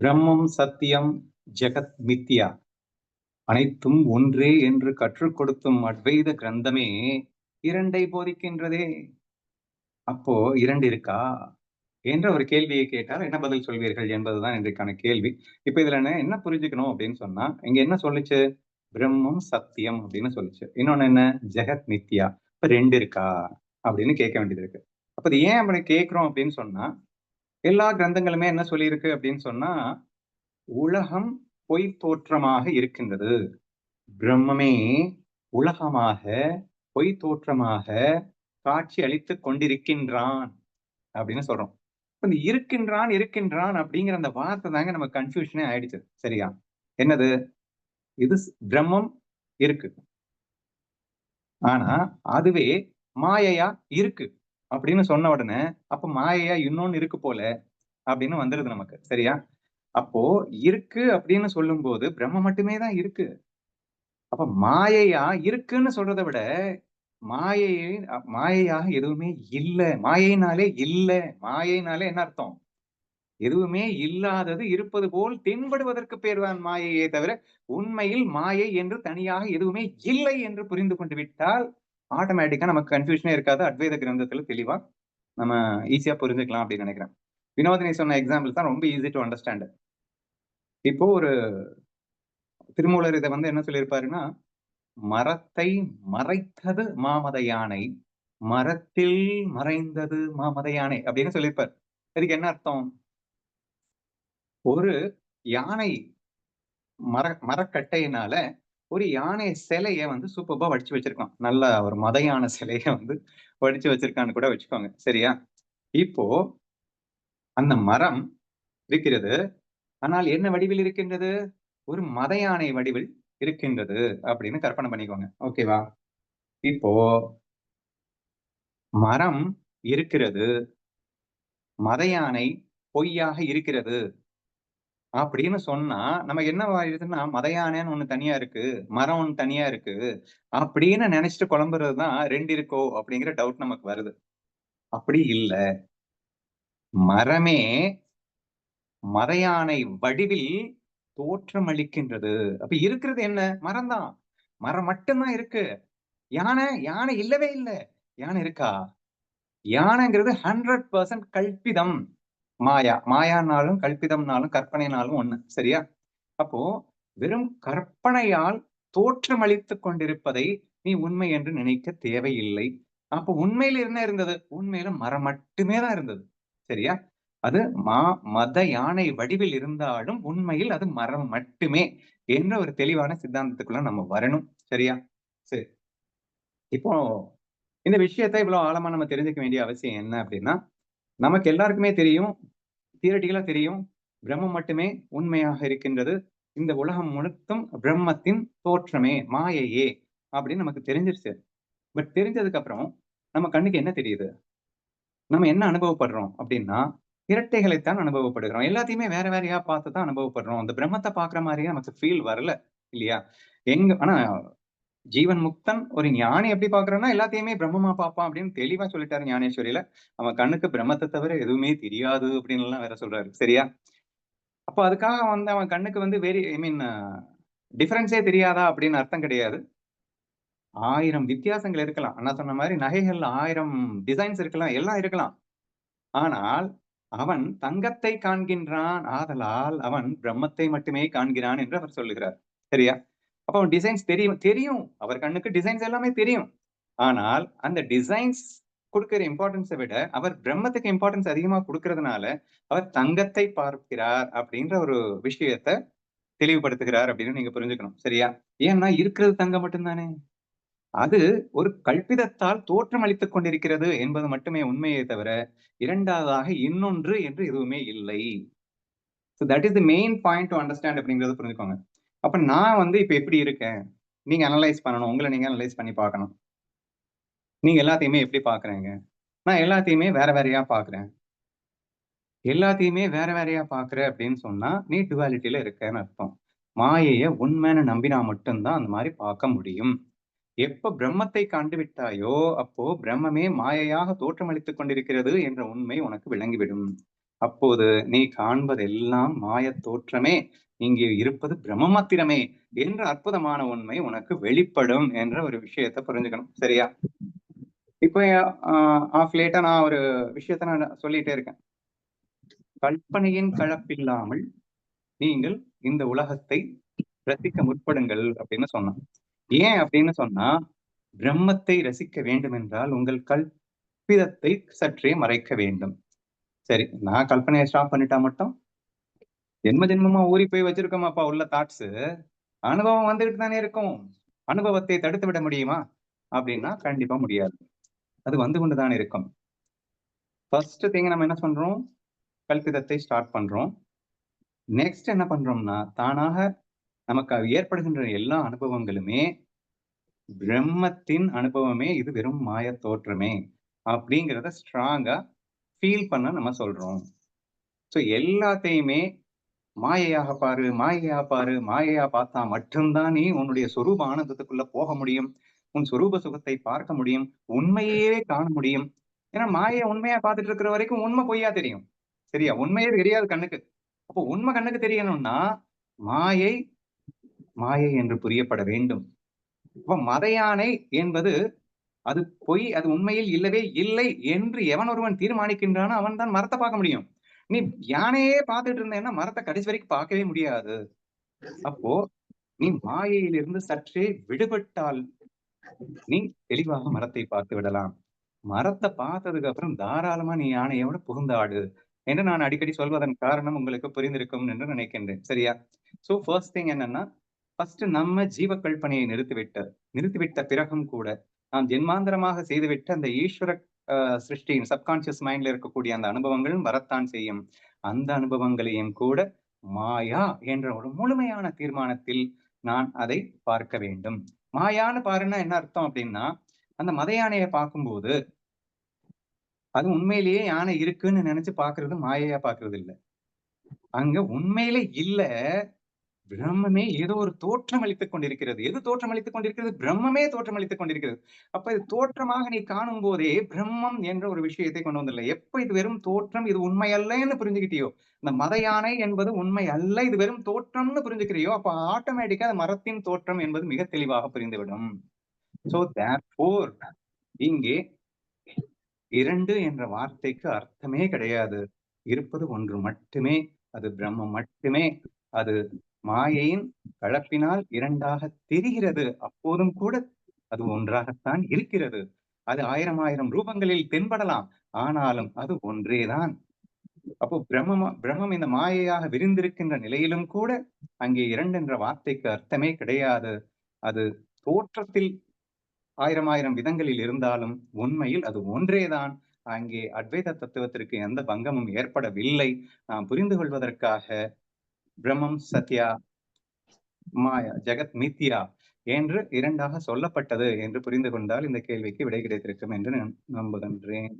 பிரம்மம் சத்தியம் ஜெகத் மித்யா. அனைத்தும் ஒன்றே என்று கற்றுக் கொடுத்தும் அத்வைத கிரந்தமே இரண்டை போதிக்கின்றதே. அப்போ இரண்டு இருக்கா? என்ற ஒரு கேள்வியை கேட்டால் என்ன பதில் சொல்வீர்கள் என்பதுதான் இன்றைக்கான கேள்வி. இப்ப இதுல என்ன என்ன புரிஞ்சுக்கணும் அப்படின்னு சொன்னா இங்க என்ன சொல்லுச்சு? பிரம்மம் சத்தியம் அப்படின்னு சொல்லுச்சு. இன்னொன்னு என்ன? ஜெகத் நித்யா இப்ப ரெண்டு இருக்கா? அப்படின்னு கேட்க வேண்டியது இருக்கு. அப்ப இது ஏன் அப்படி கேட்கிறோம் அப்படின்னு சொன்னா எல்லா கிரந்தங்களுமே என்ன சொல்லியிருக்கு அப்படின்னு சொன்னா உலகம் பொய் தோற்றமாக இருக்கின்றது. பிரம்மமே உலகமாக பொய் தோற்றமாக காட்சி அளித்து கொண்டிருக்கின்றான் அப்படின்னு சொல்றோம். இந்த இருக்கின்றான் இருக்கின்றான் அப்படிங்கிற அந்த வார்த்தை தாங்க நம்ம கன்ஃபியூஷனே ஆயிடுச்சு. சரியா? என்னது? இது பிரம்மம் இருக்கு. ஆனா அதுவே மாயையா இருக்கு. அப்படின்னு சொன்ன உடனே அப்ப மாயையா இன்னொன்னு இருக்கு போல அப்படின்னு வந்துருது நமக்கு. சரியா? அப்போ இருக்கு அப்படின்னு சொல்லும் போது பிரம்ம மட்டுமே தான் இருக்கு. அப்ப மாயையா இருக்குன்னு சொல்றதை விட மாயையை மாயையாக எதுவுமே இல்லை. மாயைனாலே இல்லை. மாயைனாலே என்ன அர்த்தம்? எதுவுமே இல்லாதது இருப்பது போல் தென்படுவதற்கு பேர்தான் மாயையே தவிர உண்மையில் மாயை என்று தனியாக எதுவுமே இல்லை என்று புரிந்து கொண்டு விட்டால் ஆட்டோமேட்டிக்கா நமக்கு கன்ஃபியூஷனே இருக்காது. அத்வைத கிரந்தத்துல தெளிவா நம்ம ஈஸியா புரிஞ்சுக்கலாம் அப்படின்னு நினைக்கிறேன். வினோதினி சொன்ன எக்ஸாம்பிள் தான் ரொம்ப ஈஸி டு அண்டர்ஸ்டாண்ட் இப்போ ஒரு திருமூலர் இதை வந்து என்ன சொல்லியிருப்பாருன்னா மரத்தை மறைத்தது மாமத யானை மரத்தில் மறைந்தது மாமத யானை அப்படின்னு சொல்லியிருப்பார். இதுக்கு என்ன அர்த்தம்? ஒரு யானை மர மரக்கட்டையினால ஒரு யானை சிலையை வந்து சூப்பர்பா வடிச்சு வச்சிருக்கான். நல்ல ஒரு மத யானை சிலைய வந்து வடிச்சு வச்சிருக்கான்னு கூட வச்சுக்கோங்க. சரியா? இப்போ அந்த மரம் இருக்கிறது. ஆனால் என்ன வடிவில் இருக்கின்றது? ஒரு மத யானை வடிவில் இருக்கின்றது அப்படின்னு கற்பனை பண்ணிக்கோங்க. ஓகேவா இப்போ மரம் இருக்கிறது. மத யானை பொய்யாக இருக்கிறது. அப்படின்னு சொன்னா நமக்கு என்ன ஆயிடுதுன்னா மத யானைன்னு ஒண்ணு தனியா இருக்கு மரம் ஒண்ணு தனியா இருக்கு அப்படின்னு நினைச்சிட்டு குழம்புறதுதான் ரெண்டு இருக்கோ அப்படிங்கிற டவுட் நமக்கு வருது. அப்படி இல்ல. மரமே மதயானை வடிவில் தோற்றம் அளிக்கின்றது. அப்ப இருக்கிறது என்ன? மரம் தான் மரம் மட்டும்தான் இருக்கு. யானை? யானை இல்லவே இல்லை. யானை இருக்கா? யானைங்கிறது ஹண்ட்ரட் பர்சன்ட் கல்பிதம். மாயா. மாயானாலும் கல்பிதம்னாலும் கற்பனைனாலும் ஒண்ணு. சரியா? அப்போ வெறும் கற்பனையால் தோற்றமளித்து கொண்டிருப்பதை நீ உண்மை என்று நினைக்க தேவையில்லை. அப்போ உண்மையில என்ன இருந்தது? உண்மையில மரம் மட்டுமே தான் இருந்தது. சரியா? அது மா மத யானை வடிவில் இருந்தாலும் உண்மையில் அது மரம் மட்டுமே என்ற ஒரு தெளிவான சித்தாந்தத்துக்குள்ள நம்ம வரணும். சரியா? சரி. இப்போ இந்த விஷயத்த இவ்வளவு ஆழமா நம்ம தெரிஞ்சுக்க வேண்டிய அவசியம் என்ன அப்படின்னா நமக்கு எல்லாருக்குமே தெரியும் தியரட்டிகளா தெரியும் பிரம்மம் மட்டுமே உண்மையாக இருக்கின்றது. இந்த உலகம் முழுத்தும் பிரம்மத்தின் தோற்றமே மாயையே அப்படின்னு நமக்கு தெரிஞ்சிருச்சு. பட் தெரிஞ்சதுக்கு அப்புறம் நம்ம கண்ணுக்கு என்ன தெரியுது? நம்ம என்ன அனுபவப்படுறோம் அப்படின்னா இரட்டைகளைத்தான் அனுபவப்படுகிறோம். எல்லாத்தையுமே வேற வேறையா பார்த்து தான் அனுபவப்படுறோம். அந்த பிரம்மத்தை பாக்குற மாதிரியே நமக்கு ஃபீல் வரல இல்லையா? எங்க ஆனா ஜீவன் முக்தன் ஒரு ஞானி எப்படி பாக்குறோம்னா எல்லாத்தையுமே பிரம்மமா பார்ப்பான் அப்படின்னு தெளிவா சொல்லிட்டாரு ஞானேஸ்வரியில. அவன் கண்ணுக்கு பிரம்மத்தை தவிர எதுவுமே தெரியாது அப்படின்னு எல்லாம் வேற சொல்றாரு. சரியா? அப்ப அதுக்காக வந்து அவன் கண்ணுக்கு வந்து வெரி ஐ மீன் டிஃபரன்ஸே தெரியாதா அப்படின்னு அர்த்தம் கிடையாது. ஆயிரம் வித்தியாசங்கள் இருக்கலாம். அண்ணா சொன்ன மாதிரி நகைகள்ல ஆயிரம் டிசைன்ஸ் இருக்கலாம். எல்லாம் இருக்கலாம். ஆனால் அவன் தங்கத்தை காண்கின்றான். ஆதலால் அவன் பிரம்மத்தை மட்டுமே காண்கிறான் என்று அவர் சொல்லுகிறார். சரியா? அப்ப அவன் டிசைன்ஸ் தெரியும் தெரியும். அவர் கண்ணுக்கு டிசைன்ஸ் எல்லாமே தெரியும். ஆனால் அந்த டிசைன்ஸ் கொடுக்கிற இம்பார்ட்டன்ஸை விட அவர் பிரம்மத்துக்கு இம்பார்ட்டன்ஸ் அதிகமா கொடுக்கறதுனால அவர் தங்கத்தை பார்க்கிறார் அப்படின்ற ஒரு விஷயத்த தெளிவுபடுத்துகிறார் அப்படின்னு நீங்க புரிஞ்சுக்கணும். சரியா? ஏன்னா இருக்கிறது தங்கம் மட்டும்தானே. அது ஒரு கல்பிதத்தால் தோற்றம் அளித்துக் கொண்டிருக்கிறது என்பது மட்டுமே உண்மையை தவிர இரண்டாவதாக இன்னொன்று என்று எதுவுமே இல்லை. So that is the main point to understand அப்படிங்கிறத புரிஞ்சுக்கோங்க. அப்ப நான் வந்து இப்ப எப்படி இருக்கேன்? நீங்க அனலைஸ் பண்ணணும். உங்களை நீங்க அனலைஸ் பண்ணி பார்க்கணும். நீங்க எல்லாத்தையுமே எப்படி பாக்குறீங்க நான் எல்லாத்தையுமே வேற வேறையா பாக்குறேன் எல்லாத்தையுமே வேற வேறையா பாக்குற அப்படின்னு சொன்னா நீ டுவாலிட்டியில இருக்கன்னு அர்த்தம். மாயைய உண்மைன்னு நம்பினா மட்டும்தான் அந்த மாதிரி பார்க்க முடியும். எப்ப பிரம்மத்தை கண்டுவிட்டாயோ அப்போ பிரம்மமே மாயையாக தோற்றமளித்துக் கொண்டிருக்கிறது என்ற உண்மை உனக்கு விளங்கிவிடும். அப்போது நீ காண்பதெல்லாம் மாயத் தோற்றமே இங்கே இருப்பது பிரம்ம மாத்திரமே என்ற அற்புதமான உண்மை உனக்கு வெளிப்படும் என்ற ஒரு விஷயத்தை புரிஞ்சுக்கணும். சரியா? இப்போ ஆஃப் லேட்டா நான் ஒரு விஷயத்த நான் சொல்லிட்டே இருக்கேன். கற்பனையின் கலப்பில்லாமல் நீங்கள் இந்த உலகத்தை ரசிக்க முற்படுங்கள் அப்படின்னு சொன்னான். ஏன் அப்படின்னு சொன்னா பிரம்மத்தை ரசிக்க வேண்டும் என்றால் உங்கள் கல்பிதத்தை சற்றே மறைக்க வேண்டும். சரி நான் கல்பனையை ஸ்டாப் பண்ணிட்டா மட்டும்? ஜென்ம ஜென்மமா ஊறி போய் வச்சிருக்கோமாப்பா உள்ள தாட்ஸ் அனுபவம் வந்துகிட்டு தானே இருக்கும். அனுபவத்தை தடுத்து விட முடியுமா? அப்படின்னா கண்டிப்பா முடியாது. அது வந்து கொண்டு தான் இருக்கும். ஃபர்ஸ்ட் திங் நம்ம என்ன பண்றோம்? கல்பிதத்தை ஸ்டார்ட் பண்றோம். நெக்ஸ்ட் என்ன பண்றோம்னா தானாக நமக்கு ஏற்படுகின்ற எல்லா அனுபவங்களுமே பிரம்மத்தின் அனுபவமே இது வெறும் மாய தோற்றமே அப்படிங்கிறத ஸ்ட்ராங்கா ஃபீல் பண்ண நம்ம சொல்றோம். ஸோ எல்லாத்தையுமே மாயையாக பாரு மாயையா பாரு மாயையா பார்த்தா மட்டும்தான் நீ உன்னுடைய சொரூப ஆனந்தத்துக்குள்ள போக முடியும். உன் சொரூப சுகத்தை பார்க்க முடியும். உண்மையே காண முடியும். ஏன்னா மாயை உண்மையா பார்த்துட்டு இருக்கிற வரைக்கும் உண்மை பொய்யா தெரியும். சரியா? உண்மையே தெரியாது கண்ணுக்கு. அப்போ உண்மை கண்ணுக்கு தெரியணும்னா மாயை மாயை என்று புரியப்பட வேண்டும். அப்ப மத யானை என்பது அது பொய் அது உண்மையில் இல்லவே இல்லை என்று எவன் ஒருவன் தீர்மானிக்கின்றானோ அவன் தான் மரத்தை பார்க்க முடியும். நீ யானையே பார்த்துட்டு இருந்தேன்னா மரத்தை கடைசி வரைக்கும் பார்க்கவே முடியாது. அப்போ நீ மாயையிலிருந்து சற்றே விடுபட்டால் நீ தெளிவாக மரத்தை பார்த்து விடலாம். மரத்தை பார்த்ததுக்கு அப்புறம் தாராளமா நீ யானையோட புகுந்தாடு என்று நான் அடிக்கடி சொல்வதன் காரணம் உங்களுக்கு புரிந்திருக்கும் என்று நினைக்கின்றேன். சரியா? சோ ஃபர்ஸ்ட் திங் என்னன்னா ஃபர்ஸ்ட் நம்ம ஜீவ கல்பனையை நிறுத்திவிட்ட நிறுத்திவிட்ட பிறகும் கூட நாம் ஜென்மாந்தரமாக செய்துவிட்டு அந்த ஈஸ்வர சிருஷ்டியின் சப்கான்சியஸ் மைண்ட்ல இருக்கக்கூடிய அந்த அனுபவங்களும் வரத்தான் செய்யும். அந்த அனுபவங்களையும் கூட மாயா என்ற ஒரு முழுமையான தீர்மானத்தில் நான் அதை பார்க்க வேண்டும். மாயான்னு பாருன்னா என்ன அர்த்தம் அப்படின்னா அந்த மத யானையை பார்க்கும்போது அது உண்மையிலேயே யானை இருக்குன்னு நினைச்சு பாக்குறது மாயையா பாக்குறது இல்ல. அங்க உண்மையில இல்ல பிரம்மமே ஏதோ ஒரு தோற்றம் அளித்துக் கொண்டிருக்கிறது. எது தோற்றம் அளித்துக் கொண்டிருக்கிறது? பிரம்மமே தோற்றம் அளித்துக் கொண்டிருக்கிறது. அப்ப இது தோற்றமாக நீ காணும் போதே பிரம்மம் என்ற ஒரு விஷயத்தை கொண்டு வந்துள்ள எப்ப இது வெறும் தோற்றம் இது உண்மை அல்லன்னு புரிஞ்சுக்கிட்டியோ? இந்த மத யானை என்பது உண்மை அல்ல இது வெறும் தோற்றம்னு புரிஞ்சுக்கிறியோ? அப்ப ஆட்டோமேட்டிக்கா அந்த மரத்தின் தோற்றம் என்பது மிக தெளிவாக புரிந்துவிடும். சோ தேர் இங்கே இரண்டு என்ற வார்த்தைக்கு அர்த்தமே கிடையாது. இருப்பது ஒன்று மட்டுமே அது பிரம்மம் மட்டுமே அது மாயையின் கலப்பினால் இரண்டாக தெரிகிறது. அப்போதும் கூட அது ஒன்றாகத்தான் இருக்கிறது. அது ஆயிரம் ஆயிரம் ரூபங்களில் தென்படலாம். ஆனாலும் அது ஒன்றேதான். அப்போ பிரம்மமா பிரம்மம் இந்த மாயையாக விரிந்திருக்கின்ற நிலையிலும் கூட அங்கே இரண்டு என்ற வார்த்தைக்கு அர்த்தமே கிடையாது. அது தோற்றத்தில் ஆயிரம் ஆயிரம் விதங்களில் இருந்தாலும் உண்மையில் அது ஒன்றேதான். அங்கே அத்வைத தத்துவத்திற்கு எந்த பங்கமும் ஏற்படவில்லை. நாம் புரிந்து கொள்வதற்காக பிரம்மம் சத்யா மாயா ஜெகத் மித்யா என்று இரண்டாக சொல்லப்பட்டது என்று புரிந்து கொண்டால் இந்த கேள்விக்கு விடை கிடைத்திருக்கும் என்று நம்புகின்றேன்.